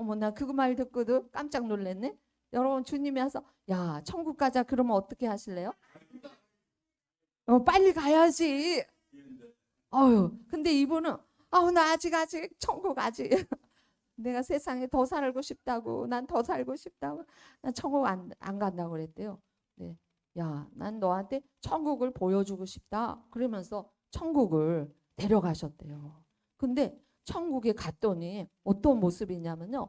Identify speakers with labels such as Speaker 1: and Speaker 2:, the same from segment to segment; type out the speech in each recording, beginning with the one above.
Speaker 1: 어머 나 그거 말 듣고도 깜짝 놀랐네. 여러분 주님이 와서 야 천국 가자 그러면 어떻게 하실래요? 어 빨리 가야지. 어유 근데 이분은 아우 나 아직 아직 천국 아직 내가 세상에 더 살고 싶다고 난 더 살고 싶다고 난 천국 안, 안 간다고 그랬대요. 네. 야, 난 너한테 천국을 보여주고 싶다. 그러면서 천국을 데려가셨대요. 근데 천국에 갔더니 어떤 모습이냐면요.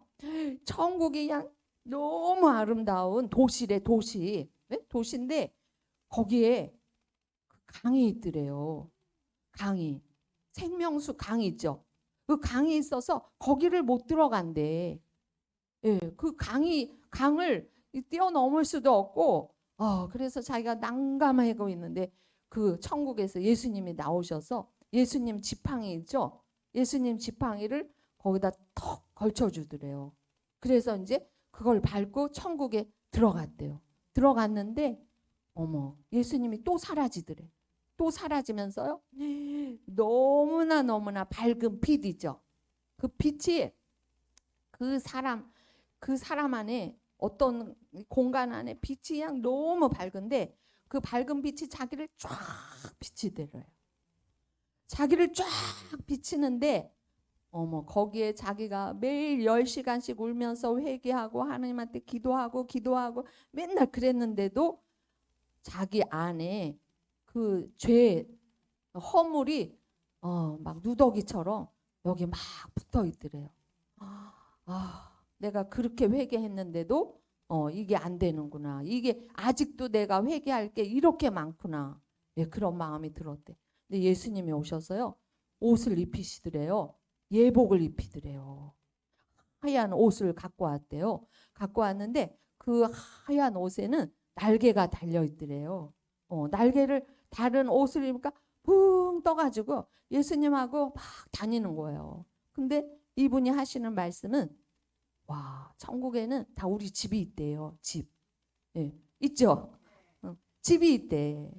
Speaker 1: 천국이 그냥 너무 아름다운 도시래, 도시. 네? 도시인데 거기에 그 강이 있더래요. 강이. 생명수 강이 있죠. 그 강이 있어서 거기를 못 들어간대. 예, 그 강이 강을 뛰어넘을 수도 없고, 어, 그래서 자기가 난감하고 있는데 그 천국에서 예수님이 나오셔서 예수님 지팡이 있죠? 예수님 지팡이를 거기다 턱 걸쳐주더래요. 그래서 이제 그걸 밟고 천국에 들어갔대요. 들어갔는데 어머 예수님이 또 사라지더래. 또 사라지면서요. 너무나 너무나 밝은 빛이죠. 그 빛이 그 사람 그 사람 안에 어떤 공간 안에 빛이 그냥 너무 밝은데 그 밝은 빛이 자기를 쫙 비치더래요. 자기를 쫙 비치는데 어머 거기에 자기가 매일 10시간씩 울면서 회개하고 하나님한테 기도하고 기도하고 맨날 그랬는데도 자기 안에 그 죄 허물이 어, 막 누더기처럼 여기 막 붙어 있더래요. 아, 내가 그렇게 회개했는데도 어, 이게 안 되는구나. 이게 아직도 내가 회개할 게 이렇게 많구나. 예, 그런 마음이 들었대. 근데 예수님이 오셔서요. 옷을 입히시더래요. 예복을 입히더래요. 하얀 옷을 갖고 왔대요. 갖고 왔는데 그 하얀 옷에는 날개가 달려 있더래요. 어, 날개를 다른 옷을 입으니까 붕 떠가지고 예수님하고 막 다니는 거예요. 근데 이분이 하시는 말씀은 와 천국에는 다 우리 집이 있대요. 집, 예, 있죠. 어, 집이 있대.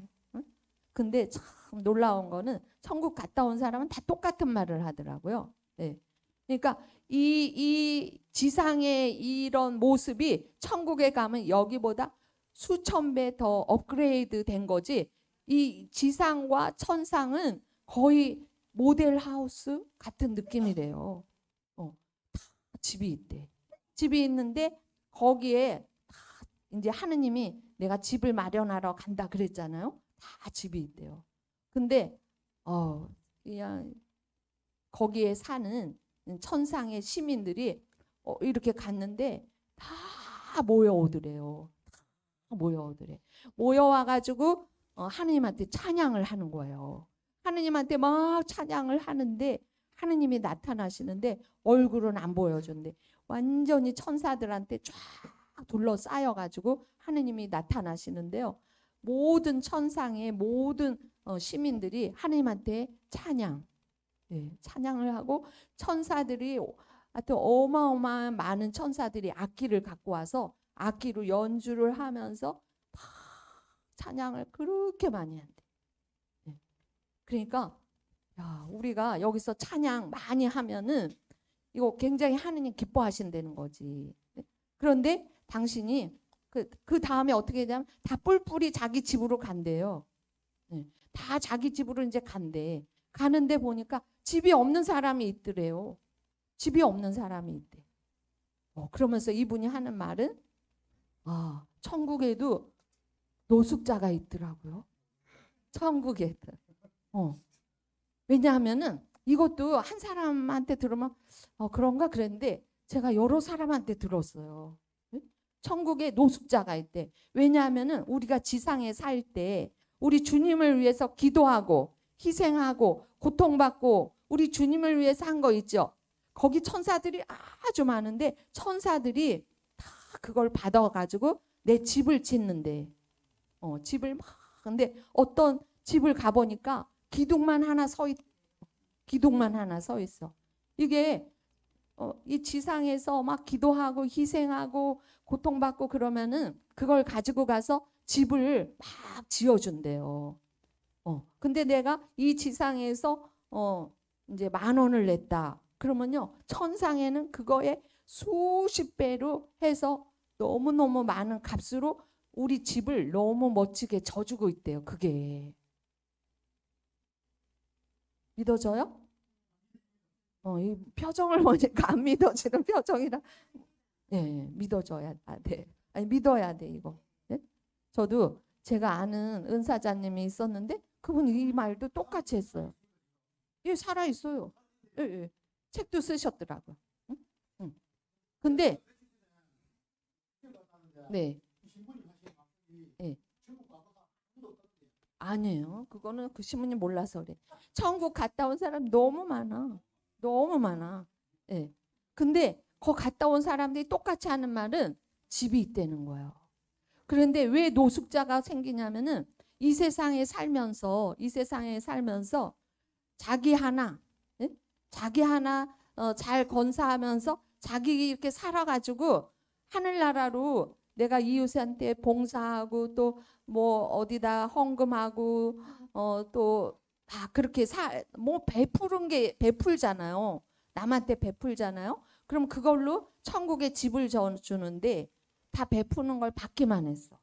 Speaker 1: 응? 근데 참 놀라운 거는 천국 갔다 온 사람은 다 똑같은 말을 하더라고요. 예. 그러니까 이, 이 지상의 이런 모습이 천국에 가면 여기보다 수천 배 더 업그레이드 된 거지. 이 지상과 천상은 거의 모델 하우스 같은 느낌이래요. 어, 다 집이 있대. 집이 있는데 거기에 다 이제 하느님이 내가 집을 마련하러 간다 그랬잖아요. 다 집이 있대요. 근데 어 그냥 거기에 사는 천상의 시민들이 어, 이렇게 갔는데 다 모여오더래요. 다 모여오더래. 모여와 가지고 어, 하느님한테 찬양을 하는 거예요. 하느님한테 막 찬양을 하는데 하느님이 나타나시는데 얼굴은 안 보여준대. 완전히 천사들한테 쫙 둘러싸여 가지고 하느님이 나타나시는데요. 모든 천상의 모든 어, 시민들이 하느님한테 찬양, 예, 찬양을 하고 천사들이 하여튼 어마어마한 많은 천사들이 악기를 갖고 와서 악기로 연주를 하면서 막 찬양을 그렇게 많이 한대. 예. 그러니까 야, 우리가 여기서 찬양 많이 하면은 이거 굉장히 하느님 기뻐하신다는 거지. 네? 그런데 당신이 그, 그 다음에 어떻게 되냐면 다 뿔뿔이 자기 집으로 간대요. 네. 다 자기 집으로 이제 간대. 가는데 보니까 집이 없는 사람이 있더래요. 집이 없는 사람이 있대. 어, 그러면서 이분이 하는 말은 아, 천국에도 노숙자가 있더라고요. 천국에도. 어. 왜냐하면은 이것도 한 사람한테 들으면 어, 그런가 그랬는데 제가 여러 사람한테 들었어요. 네? 천국에 노숙자가 있대. 왜냐하면은 우리가 지상에 살 때 우리 주님을 위해서 기도하고 희생하고 고통받고 우리 주님을 위해서 한 거 있죠. 거기 천사들이 아주 많은데 천사들이 다 그걸 받아가지고 내 집을 짓는데 어, 집을 막 근데 어떤 집을 가보니까 기둥만 하나 서 있, 기둥만 하나 서 있어. 이게 어, 이 지상에서 막 기도하고 희생하고 고통받고 그러면은 그걸 가지고 가서 집을 막 지어준대요. 어, 근데 내가 이 지상에서 어, 이제 만 원을 냈다. 그러면요, 천상에는 그거에 수십 배로 해서 너무너무 많은 값으로 우리 집을 너무 멋지게 져주고 있대요. 그게. 믿어져요? 어, 이 표정을 보니까 안 믿어지는 표정이라. 예, 믿어져야 돼. 아니, 믿어야 돼, 이거. 예? 저도 제가 아는 은사자님이 있었는데 그분이 이 말도 똑같이 했어요. 예, 살아 있어요. 예, 예. 책도 쓰셨더라고요. 응? 응. 근데 네. 네. 아니에요. 그거는 그 신부님 몰라서 그래. 천국 갔다 온 사람 너무 많아. 너무 많아. 예. 근데 거 갔다 온 사람들이 똑같이 하는 말은 집이 있다는 거예요. 그런데 왜 노숙자가 생기냐면은 이 세상에 살면서 이 세상에 살면서 자기 하나 예? 자기 하나 어, 잘 건사하면서 자기 이렇게 살아가지고 하늘나라로 내가 이웃한테 봉사하고 또 뭐 어디다 헌금하고 어 또 다 그렇게 사 뭐 베푸는 게 베풀잖아요. 남한테 베풀잖아요. 그럼 그걸로 천국에 집을 져 주는데 다 베푸는 걸 받기만 했어.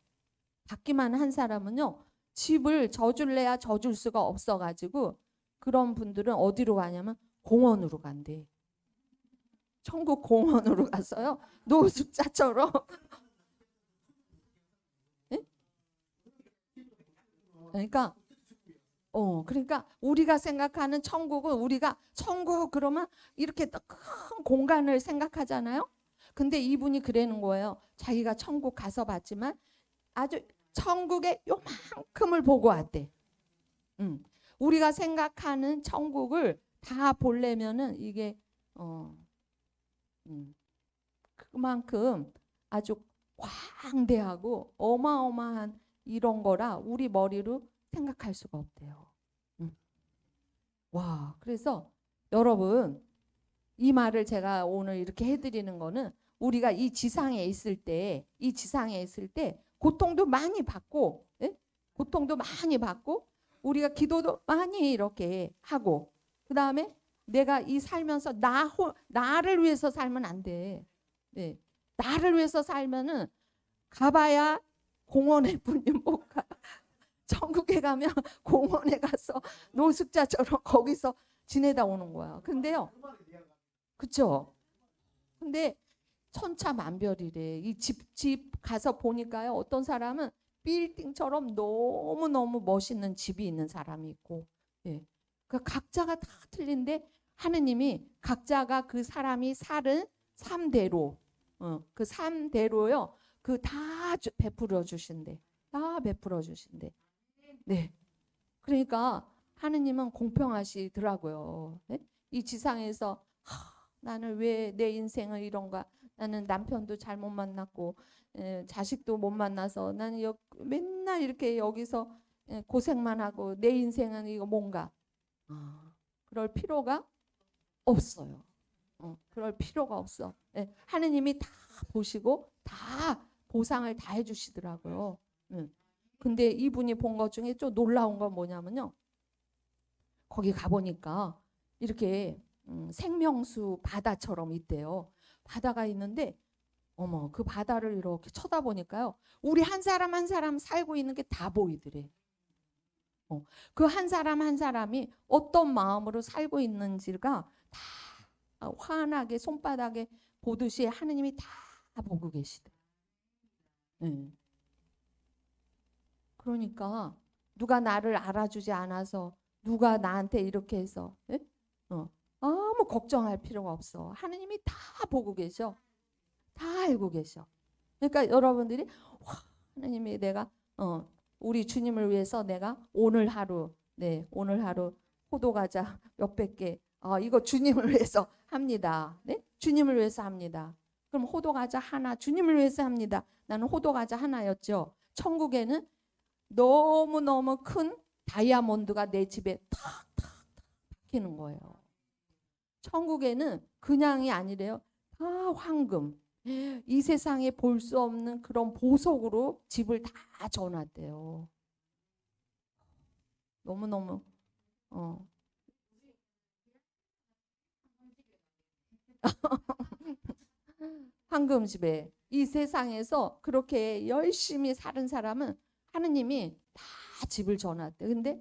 Speaker 1: 받기만 한 사람은요. 집을 져줄래야 져줄 수가 없어가지고 그런 분들은 어디로 가냐면 공원으로 간대. 천국 공원으로 가서요. 노숙자처럼. 예? 그러니까 어 그러니까 우리가 생각하는 천국은 우리가 천국 그러면 이렇게 큰 공간을 생각하잖아요. 근데 이분이 그러는 거예요. 자기가 천국 가서 봤지만 아주 천국의 요만큼을 보고 왔대. 음. 우리가 생각하는 천국을 다 보려면은 이게 어 음, 그만큼 아주 광대하고 어마어마한 이런 거라 우리 머리로 생각할 수가 없대요. 음. 와, 그래서 여러분 이 말을 제가 오늘 이렇게 해드리는 거는 우리가 이 지상에 있을 때, 이 지상에 있을 때 고통도 많이 받고, 예? 고통도 많이 받고, 우리가 기도도 많이 이렇게 하고, 그 다음에 내가 이 살면서 나 호, 나를 위해서 살면 안 돼. 네. 나를 위해서 살면은 가봐야 공원에 뿐이 못 가. 천국에 가면 공원에 가서 노숙자처럼 거기서 지내다 오는 거야. 근데요. 그쵸? 근데 천차만별이래. 이 집집 가서 보니까요. 어떤 사람은 빌딩처럼 너무너무 멋있는 집이 있는 사람이 있고. 예. 그 각자가 다 틀린데 하느님이 각자가 그 사람이 살은 삶대로 어, 그 삶대로요. 그 다 베풀어 주신대. 다 베풀어 주신대. 네. 그러니까 하느님은 공평하시더라고요. 네? 이 지상에서 하, 나는 왜 내 인생을 이런가? 나는 남편도 잘못 만났고 에, 자식도 못 만나서 나는 여, 맨날 이렇게 여기서 에, 고생만 하고 내 인생은 이거 뭔가? 아, 그럴 필요가 없어요. 어, 그럴 필요가 없어. 예, 하느님이 다 보시고 다 보상을 다 해주시더라고요. 음. 근데 이분이 본 것 중에 좀 놀라운 건 뭐냐면요. 거기 가보니까 이렇게 음, 생명수 바다처럼 있대요. 바다가 있는데 어머 그 바다를 이렇게 쳐다보니까요. 우리 한 사람 한 사람 살고 있는 게 다 보이더래. 어, 그 한 사람 한 사람이 어떤 마음으로 살고 있는지가 다 환하게 손바닥에 보듯이 하느님이 다 보고 계시대. 네. 그러니까 누가 나를 알아주지 않아서 누가 나한테 이렇게 해서 예? 어, 아무 걱정할 필요가 없어. 하느님이 다 보고 계셔. 다 알고 계셔. 그러니까 여러분들이 와, 하느님이 내가 어, 우리 주님을 위해서 내가 오늘 하루 네 오늘 하루 호도 과자 몇백 개 어, 이거 주님을 위해서 합니다. 네 주님을 위해서 합니다. 그럼 호도 과자 하나 주님을 위해서 합니다. 나는 호도 과자 하나였죠. 천국에는 너무 너무 큰 다이아몬드가 내 집에 탁탁탁 박히는 거예요. 천국에는 그냥이 아니래요. 다 황금. 이 세상에 볼 수 없는 그런 보석으로 집을 다 전놨대요. 너무너무 어. 황금 집에 이 세상에서 그렇게 열심히 사는 사람은 하느님이 다 집을 줘놨대. 근데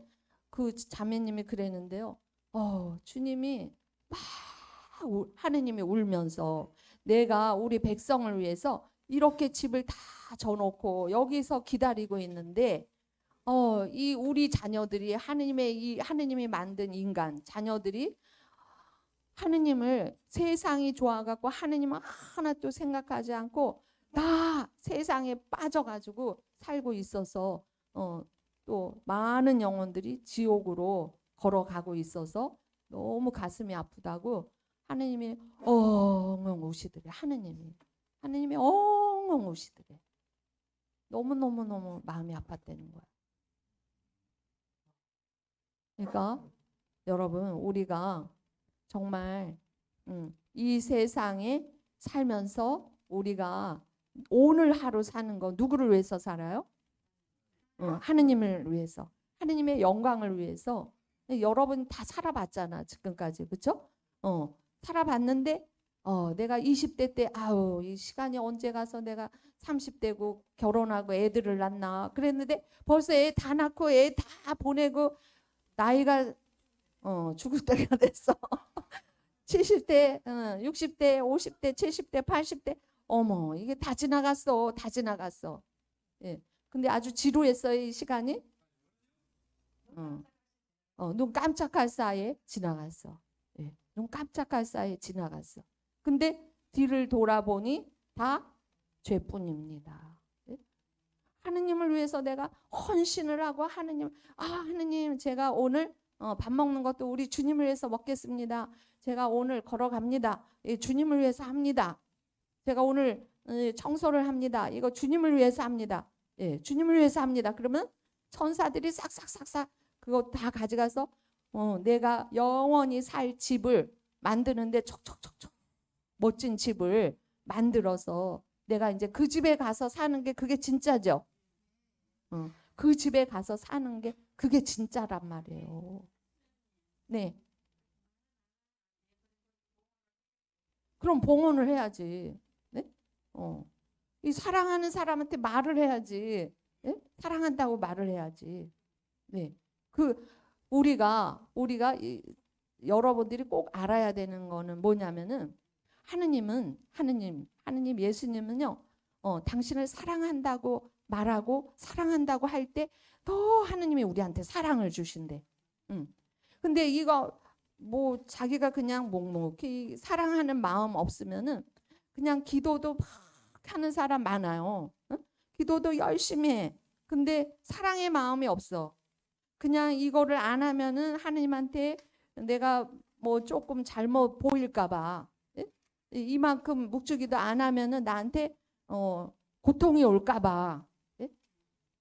Speaker 1: 그 자매님이 그랬는데요. 어, 주님이 막 우- 하느님이 울면서 내가 우리 백성을 위해서 이렇게 집을 다 줘놓고 여기서 기다리고 있는데 어, 이 우리 자녀들이 하느님의 이 하느님이 만든 인간 자녀들이 하느님을 세상이 좋아갖고 하느님은 하나도 생각하지 않고 다 세상에 빠져가지고 살고 있어서 어, 또 많은 영혼들이 지옥으로 걸어가고 있어서 너무 가슴이 아프다고 하느님이 엉엉 우시더래 하느님이 하느님이 엉엉 우시더래 너무 너무 너무 마음이 아팠다는 거야. 그러니까 여러분 우리가 정말 음, 이 세상에 살면서 우리가 오늘 하루 사는 거 누구를 위해서 살아요? 어, 하느님을 위해서 하느님의 영광을 위해서 여러분 다 살아봤잖아 지금까지 그렇죠? 어, 살아봤는데 어, 내가 20대 때 아우 이 시간이 언제 가서 내가 30대고 결혼하고 애들을 낳나 그랬는데 벌써 애 다 낳고 애 다 보내고 나이가 어, 죽을 때가 됐어. 70대, 어, 60대, 50대, 70대, 80대. 어머, 이게 다 지나갔어. 다 지나갔어. 예. 근데 아주 지루했어요, 이 시간이. 어. 어, 눈 깜짝할 사이에 지나갔어. 예. 눈 깜짝할 사이에 지나갔어. 근데 뒤를 돌아보니 다 죄뿐입니다. 예? 하느님을 위해서 내가 헌신을 하고 하느님, 아, 하느님, 제가 오늘 어, 밥 먹는 것도 우리 주님을 위해서 먹겠습니다. 제가 오늘 걸어갑니다. 예, 주님을 위해서 합니다. 제가 오늘 예, 청소를 합니다. 이거 주님을 위해서 합니다. 예, 주님을 위해서 합니다. 그러면 천사들이 싹싹싹싹 그거 다 가져가서 어, 내가 영원히 살 집을 만드는데 척척척척 멋진 집을 만들어서 내가 이제 그 집에 가서 사는 게 그게 진짜죠. 어, 그 집에 가서 사는 게 그게 진짜란 말이에요. 네. 그럼 봉헌을 해야지. 네? 어. 이 사랑하는 사람한테 말을 해야지. 예? 사랑한다고 말을 해야지. 네. 그 우리가 우리가 이, 여러분들이 꼭 알아야 되는 거는 뭐냐면은 하느님은 하느님 하느님 예수님은요. 어, 당신을 사랑한다고 말하고 사랑한다고 할 때 더 하느님이 우리한테 사랑을 주신대. 음. 근데 이거 뭐 자기가 그냥 묵묵히 사랑하는 마음 없으면은 그냥 기도도 막 하는 사람 많아요. 응? 기도도 열심히 해. 근데 사랑의 마음이 없어. 그냥 이거를 안 하면은 하느님한테 내가 뭐 조금 잘못 보일까봐 예? 이만큼 묵주기도 안 하면은 나한테 어, 고통이 올까봐 예?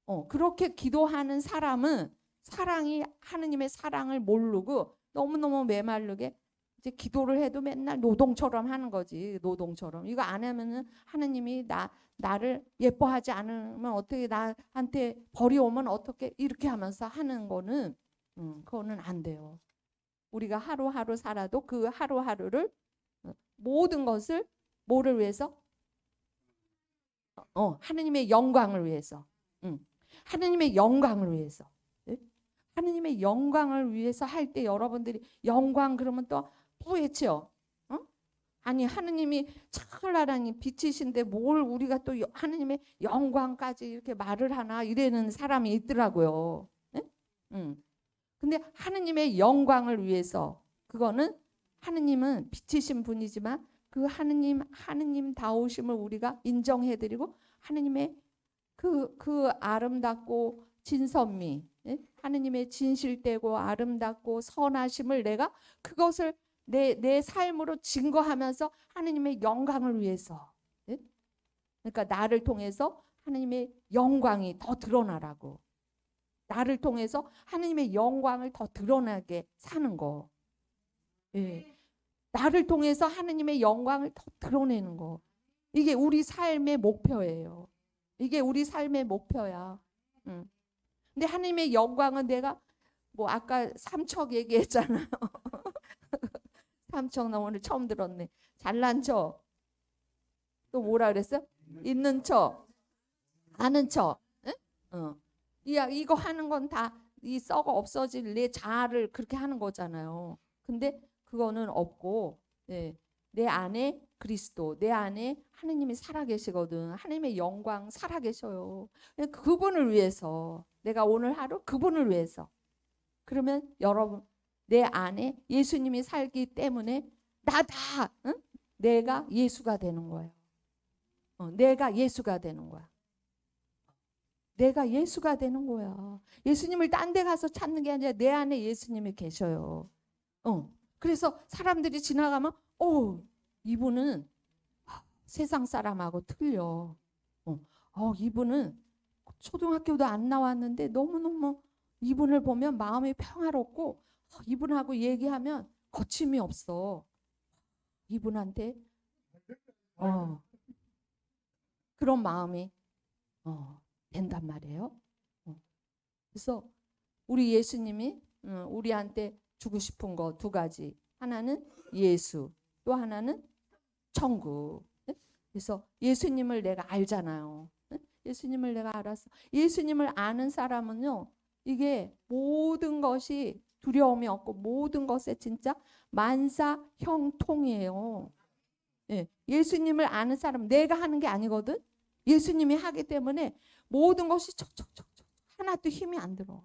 Speaker 1: 어, 그렇게 기도하는 사람은 사랑이 하느님의 사랑을 모르고 너무너무 메마르게 이제 기도를 해도 맨날 노동처럼 하는 거지 노동처럼 이거 안 하면은 하느님이 나 나를 예뻐하지 않으면 어떻게 나한테 벌이 오면 어떻게 이렇게 하면서 하는 거는 음, 그거는 안 돼요. 우리가 하루하루 살아도 그 하루하루를 어, 모든 것을 뭐를 위해서 어 하느님의 영광을 위해서 음, 하느님의 영광을 위해서 예? 하느님의 영광을 위해서 할 때 여러분들이 영광 그러면 또 뿌옇죠. 어? 아니 하느님이 찬란하니 빛이신데 뭘 우리가 또 여- 하느님의 영광까지 이렇게 말을 하나 이래는 사람이 있더라고요. 예? 음. 근데 하느님의 영광을 위해서 그거는 하느님은 빛이신 분이지만 그 하느님 하느님 다우심을 우리가 인정해드리고 하느님의 그그 아름답고 진선미 예? 하느님의 진실되고 아름답고 선하심을 내가 그것을 내, 내 삶으로 증거하면서 하느님의 영광을 위해서 예? 그러니까 나를 통해서 하느님의 영광이 더 드러나라고 나를 통해서 하느님의 영광을 더 드러나게 사는 거 예. 나를 통해서 하느님의 영광을 더 드러내는 거 이게 우리 삶의 목표예요 이게 우리 삶의 목표야 음. 근데 하느님의 영광은 내가 뭐 아까 삼척 얘기했잖아요 삼척 나 오늘 처음 들었네. 잘난 척. 또 뭐라 그랬어요? 있는 척, 아는 척. 응? 어. 이 이거 하는 건 다 이 썩어 없어질 내 자아를 그렇게 하는 거잖아요. 근데 그거는 없고 예, 내 안에 그리스도, 내 안에 하느님이 살아계시거든. 하나님의 영광 살아계셔요. 그분을 위해서 내가 오늘 하루 그분을 위해서 그러면 여러분 내 안에 예수님이 살기 때문에 나다. 응? 내가 예수가 되는 거예요. 어, 내가 예수가 되는 거야. 내가 예수가 되는 거야. 예수님을 딴 데 가서 찾는 게 아니라 내 안에 예수님이 계셔요. 어. 그래서 사람들이 지나가면 어, 이분은 세상 사람하고 틀려. 어, 어 이분은 초등학교도 안 나왔는데 너무너무 이분을 보면 마음이 평화롭고 어, 이분하고 얘기하면 거침이 없어. 이분한테 어, 그런 마음이 어, 된단 말이에요. 어. 그래서 우리 예수님이 음, 우리한테 주고 싶은 거 두 가지. 하나는 예수, 또 하나는 천국. 네? 그래서 예수님을 내가 알잖아요. 네? 예수님을 내가 알았어. 예수님을 아는 사람은요, 이게 모든 것이 두려움이 없고 모든 것에 진짜 만사 형통이에요. 예, 예수님을 아는 사람 내가 하는 게 아니거든. 예수님이 하기 때문에 모든 것이 척척척척 하나도 힘이 안 들어.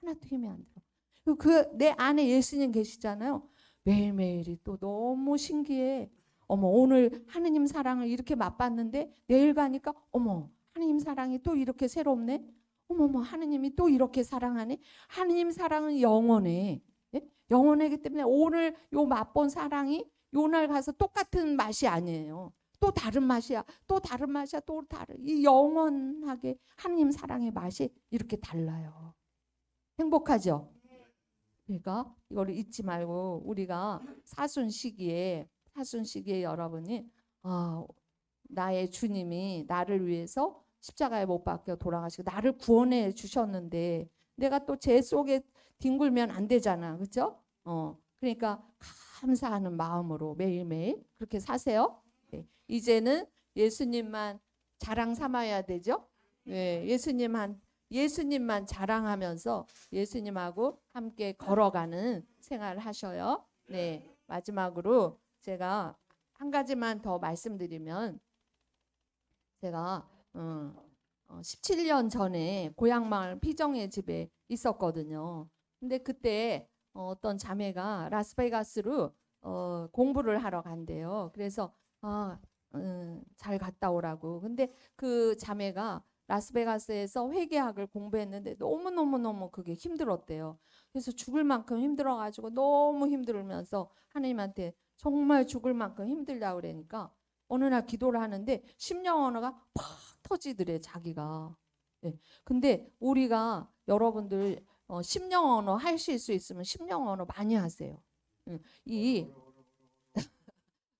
Speaker 1: 하나도 힘이 안 들어. 그 내 안에 예수님 계시잖아요. 매일매일이 또 너무 신기해. 어머 오늘 하느님 사랑을 이렇게 맛봤는데 내일 가니까 어머 하느님 사랑이 또 이렇게 새롭네. 어머머 하느님이 또 이렇게 사랑하네. 하느님 사랑은 영원해. 예? 영원하기 때문에 오늘 요 맛본 사랑이 요 날 가서 똑같은 맛이 아니에요. 또 다른 맛이야. 또 다른 맛이야. 또 다른 이 영원하게 하느님 사랑의 맛이 이렇게 달라요. 행복하죠? 그러니까 이거를 잊지 말고 우리가 사순 시기에 사순 시기에 여러분이 아 나의 주님이 나를 위해서 십자가에 못 박혀 돌아가시고 나를 구원해 주셨는데 내가 또 제 속에 뒹굴면 안 되잖아. 그렇죠? 어. 그러니까 감사하는 마음으로 매일매일 그렇게 사세요. 네. 이제는 예수님만 자랑 삼아야 되죠. 네, 예수님한 예수님만 자랑하면서 예수님하고 함께 걸어가는 생활을 하셔요. 네, 마지막으로 제가 한 가지만 더 말씀드리면 제가 어, 17년 전에 고향마을 피정의 집에 있었거든요. 근데 그때 어, 어떤 자매가 라스베가스로 어, 공부를 하러 간대요. 그래서 아, 음, 잘 갔다 오라고. 근데 그 자매가 라스베가스에서 회계학을 공부했는데 너무 너무 너무 그게 힘들었대요. 그래서 죽을 만큼 힘들어가지고 너무 힘들면서 하나님한테 정말 죽을 만큼 힘들다 그러니까 어느 날 기도를 하는데 심령 언어가 팍 터지더래 자기가. 네. 근데 우리가 여러분들 어, 심령 언어 하실 수 있으면 심령 언어 많이 하세요. 응. 이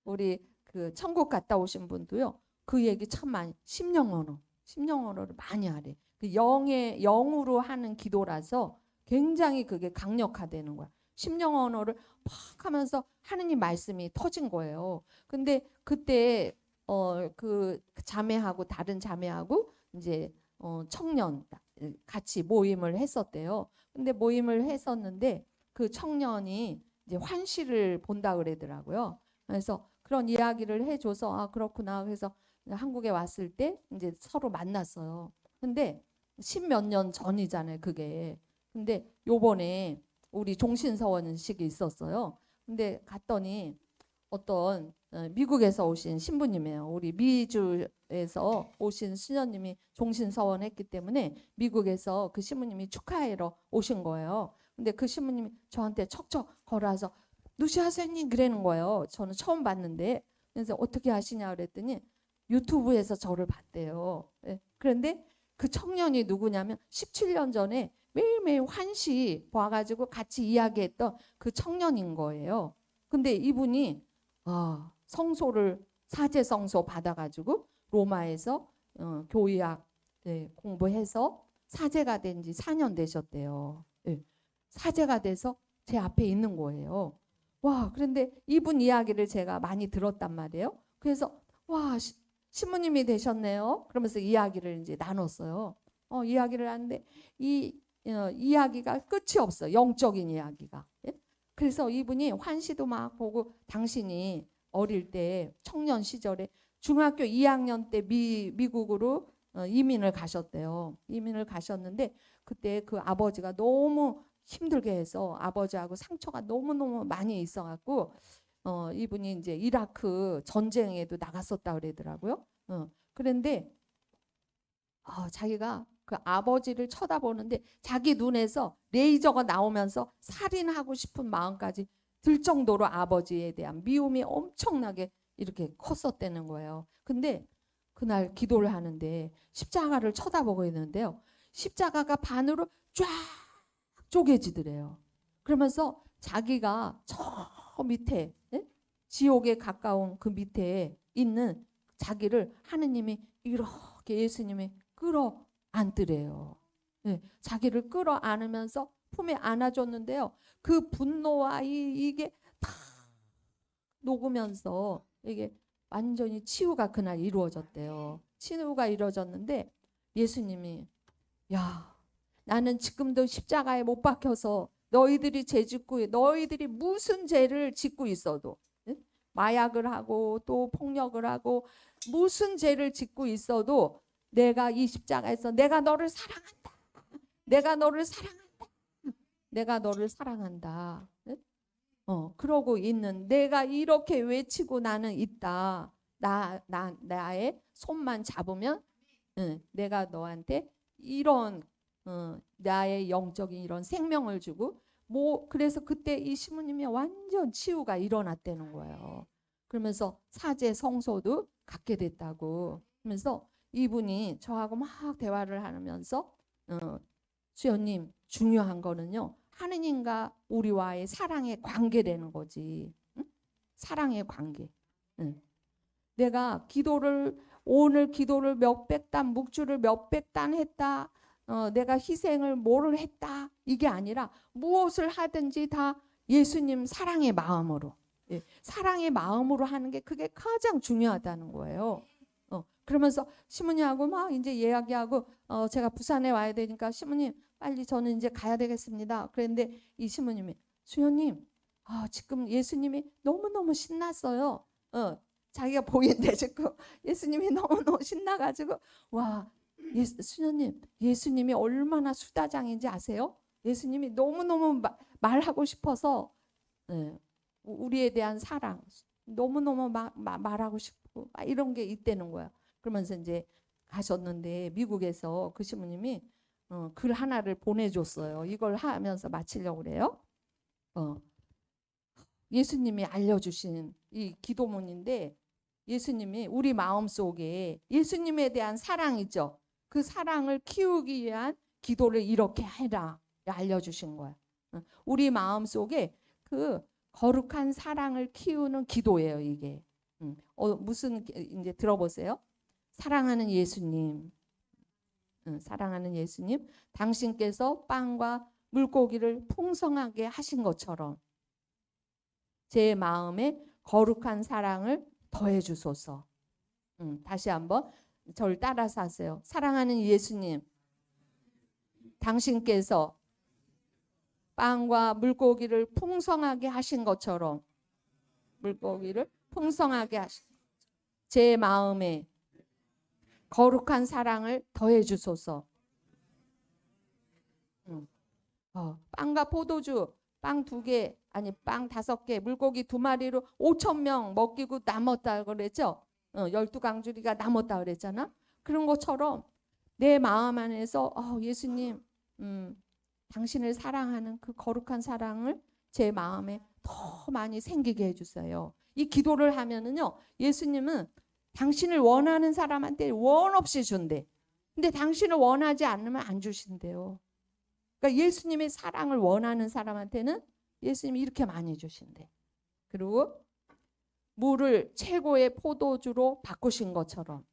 Speaker 1: 우리 그 천국 갔다 오신 분도요. 그 얘기 참 많이 심령 언어, 심령 언어를 많이 하래. 그 영의 영으로 하는 기도라서 굉장히 그게 강력하다는 거야. 심령 언어를 팍 하면서 하느님 말씀이 터진 거예요. 근데 그때 어 그 자매하고 다른 자매하고 이제 어 청년 같이 모임을 했었대요. 근데 모임을 했었는데 그 청년이 이제 환시를 본다 그러더라고요. 그래서 그런 이야기를 해줘서 아 그렇구나. 그래서 한국에 왔을 때 이제 서로 만났어요. 근데 십몇 년 전이잖아요. 그게. 근데 요번에 우리 종신서원식이 있었어요. 근데 갔더니 어떤 어, 미국에서 오신 신부님이에요. 우리 미주에서 오신 수녀님이 종신서원 했기 때문에 미국에서 그 신부님이 축하하러 오신 거예요. 근데 그 신부님이 저한테 척척 걸어와서 누시 하세님 그러는 거예요. 저는 처음 봤는데 그래서 어떻게 하시냐 그랬더니 유튜브에서 저를 봤대요. 네. 그런데 그 청년이 누구냐면 17년 전에 매일매일 환시 봐가지고 같이 이야기했던 그 청년인 거예요. 근데 이분이 아, 성소를 사제 성소 받아가지고 로마에서 어, 교의학 네, 공부해서 사제가 된 지 4년 되셨대요. 네. 사제가 돼서 제 앞에 있는 거예요. 와, 그런데 이분 이야기를 제가 많이 들었단 말이에요. 그래서 와 시, 신부님이 되셨네요. 그러면서 이야기를 이제 나눴어요. 어, 이야기를 하는데 이 어, 이야기가 끝이 없어. 영적인 이야기가. 예? 그래서 이분이 환시도 막 보고 당신이 어릴 때 청년 시절에 중학교 2학년 때 미, 미국으로 어, 이민을 가셨대요. 이민을 가셨는데 그때 그 아버지가 너무 힘들게 해서 아버지하고 상처가 너무너무 많이 있어 갖고 어, 이분이 이제 이라크 전쟁에도 나갔었다 그러더라고요. 어, 그런데 어, 자기가 그 아버지를 쳐다보는데 자기 눈에서 레이저가 나오면서 살인하고 싶은 마음까지 들 정도로 아버지에 대한 미움이 엄청나게 이렇게 컸었다는 거예요. 근데 그날 기도를 하는데 십자가를 쳐다보고 있는데요. 십자가가 반으로 쫙 쪼개지더래요. 그러면서 자기가 저 밑에 예? 지옥에 가까운 그 밑에 있는 자기를 하느님이 이렇게 예수님이 끌어 안더래요. 예, 자기를 끌어 안으면서 품에 안아줬는데요. 그 분노와 이, 이게 다 녹으면서 이게 완전히 치유가 그날 이루어졌대요. 치유가 이루어졌는데 예수님이 야 나는 지금도 십자가에 못 박혀서 너희들이 죄 짓고 너희들이 무슨 죄를 짓고 있어도 예? 마약을 하고 또 폭력을 하고 무슨 죄를 짓고 있어도 내가 이 십자가에서 내가 너를 사랑한다. 내가 너를 사랑한다. 내가 너를 사랑한다. 예? 어, 그러고 있는 내가 이렇게 외치고 나는 있다. 나, 나, 나의 손만 잡으면 응, 내가 너한테 이런 어, 나의 영적인 이런 생명을 주고 뭐 그래서 그때 이 시모님이 완전 치유가 일어났다는 거예요. 그러면서 사제 성소도 갖게 됐다고. 그러면서 이분이 저하고 막 대화를 하면서 어, 수연님 중요한 거는요 하느님과 우리와의 사랑의 관계라는 거지. 응? 사랑의 관계. 응. 내가 기도를 오늘 기도를 몇백 단 묵주를 몇백 단 했다. 어, 내가 희생을 뭐를 했다. 이게 아니라 무엇을 하든지 다 예수님 사랑의 마음으로. 예, 사랑의 마음으로 하는 게 그게 가장 중요하다는 거예요. 어, 그러면서 시모님하고 막 이제 이야기하고 어, 제가 부산에 와야 되니까 시모님 빨리 저는 이제 가야 되겠습니다. 그런데 이 시모님이 수현님 아, 지금 예수님이 너무너무 신났어요. 어, 자기가 보인대 지금 예수님이 너무너무 신나가지고 와 예수, 수녀님 예수님이 얼마나 수다장인지 아세요? 예수님이 너무너무 마, 말하고 싶어서 예, 우리에 대한 사랑 너무너무 말하고 싶 고 막 이런 게 있다는 거야. 그러면서 이제 가셨는데 미국에서 그 신부님이 어, 글 하나를 보내줬어요. 이걸 하면서 마치려고 그래요. 어, 예수님이 알려주신 이 기도문인데 예수님이 우리 마음 속에 예수님에 대한 사랑이죠. 그 사랑을 키우기 위한 기도를 이렇게 해라 알려주신 거야. 어, 우리 마음 속에 그 거룩한 사랑을 키우는 기도예요. 이게 음, 어, 무슨 이제 들어보세요. 사랑하는 예수님, 응, 사랑하는 예수님, 당신께서 빵과 물고기를 풍성하게 하신 것처럼 제 마음에 거룩한 사랑을 더해 주소서. 응, 다시 한번 저를 따라서 하세요. 사랑하는 예수님, 당신께서 빵과 물고기를 풍성하게 하신 것처럼 물고기를 풍성하게 하신 제 마음에 거룩한 사랑을 더해 주소서. 응. 어, 빵과 포도주 빵 두 개, 아니 빵 다섯 개, 물고기 두 마리로 5천 명 먹이고 남았다 그랬죠. 어, 열두 강주리가 남았다 그랬잖아. 그런 것처럼 내 마음 안에서 어, 예수님, 음, 당신을 사랑하는 그 거룩한 사랑을 제 마음에 더 많이 생기게 해주세요. 이 기도를 하면은요, 예수님은 당신을 원하는 사람한테 원 없이 준대. 근데 당신을 원하지 않으면 안 주신대요. 그러니까 예수님의 사랑을 원하는 사람한테는 예수님이 이렇게 많이 주신대. 그리고 물을 최고의 포도주로 바꾸신 것처럼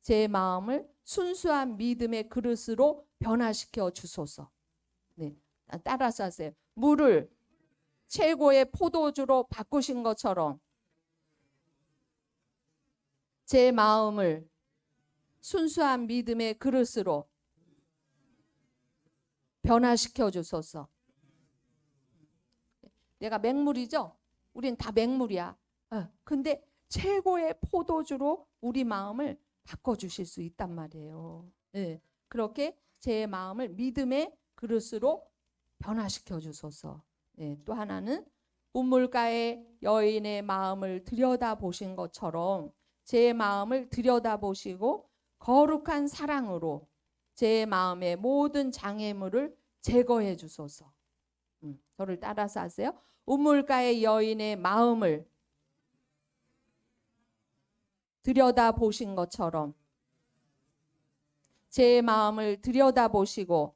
Speaker 1: 제 마음을 순수한 믿음의 그릇으로 변화시켜 주소서. 네, 따라서 하세요. 물을 최고의 포도주로 바꾸신 것처럼 제 마음을 순수한 믿음의 그릇으로 변화시켜 주소서. 내가 맹물이죠? 우린 다 맹물이야. 어, 근데 최고의 포도주로 우리 마음을 바꿔 주실 수 있단 말이에요. 예. 그렇게 제 마음을 믿음의 그릇으로 변화시켜 주소서. 예, 또 하나는 우물가의 여인의 마음을 들여다 보신 것처럼 제 마음을 들여다 보시고 거룩한 사랑으로 제 마음의 모든 장애물을 제거해 주소서. 음, 저를 따라서 하세요. 우물가의 여인의 마음을 들여다 보신 것처럼 제 마음을 들여다 보시고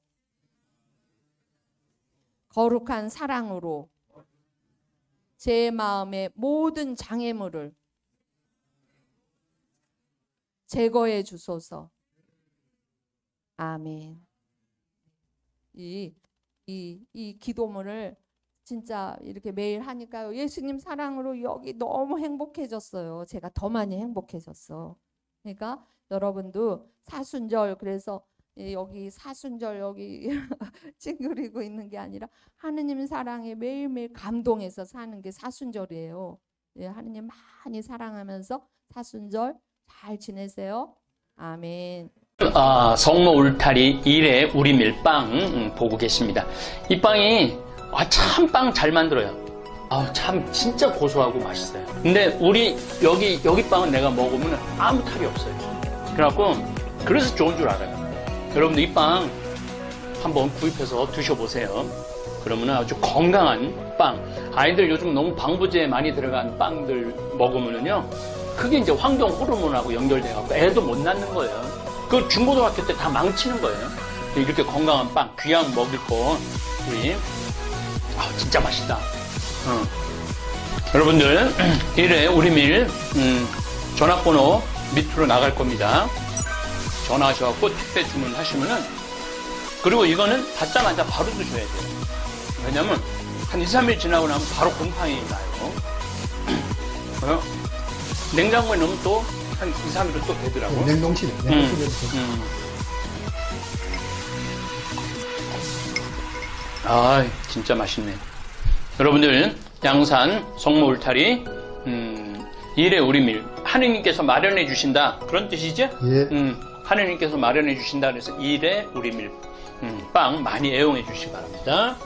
Speaker 1: 거룩한 사랑으로 제 마음의 모든 장애물을 제거해 주소서. 아멘. 이, 이, 이 기도문을 진짜 이렇게 매일 하니까요. 예수님 사랑으로 여기 너무 행복해졌어요. 제가 더 많이 행복해졌어. 그러니까 여러분도 사순절 그래서 예, 여기 사순절 여기 찡그리고 있는 게 아니라 하느님 사랑에 매일매일 감동해서 사는 게 사순절이에요. 예, 하느님 많이 사랑하면서 사순절 잘 지내세요. 아멘.
Speaker 2: 아, 성모 울타리 1회 우리 밀빵 음, 보고 계십니다. 이 빵이 아, 참 빵 잘 만들어요. 아, 참 진짜 고소하고 맛있어요. 근데 우리 여기 여기 빵은 내가 먹으면 아무 탈이 없어요. 그래갖고 그래서 좋은 줄 알아요. 여러분들 이 빵 한번 구입해서 드셔보세요. 그러면 아주 건강한 빵. 아이들 요즘 너무 방부제 많이 들어간 빵들 먹으면은요. 그게 이제 환경 호르몬하고 연결돼갖고 애도 못 낳는 거예요. 그 중고등학교 때 다 망치는 거예요. 이렇게 건강한 빵, 귀한 먹을 거, 우리, 아, 진짜 맛있다. 어. 여러분들, 이래 우리 밀, 음, 전화번호 밑으로 나갈 겁니다. 전화하셔갖고 택배 주문하시면은, 그리고 이거는 받자마자 바로 드셔야 돼요. 왜냐면, 한 2, 3일 지나고 나면 바로 곰팡이 나요. 어? 냉장고에 넣으면 또 한 2, 3일은 또 되더라고 요.
Speaker 3: 냉동실에
Speaker 2: 음,
Speaker 3: 냉동실에
Speaker 2: 음. 아, 진짜 맛있네. 여러분들, 양산, 성모 울타리, 음, 일의 우리밀, 하느님께서 마련해 주신다. 그런 뜻이죠?
Speaker 3: 예.
Speaker 2: 음, 하느님께서 마련해 주신다. 그래서 일의 우리밀, 음, 빵 많이 애용해 주시기 바랍니다.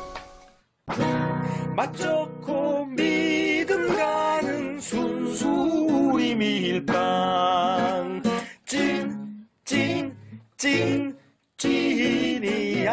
Speaker 4: 맛 좋고 순 수 우리 밀빵. 찐 찐 찐 찐이야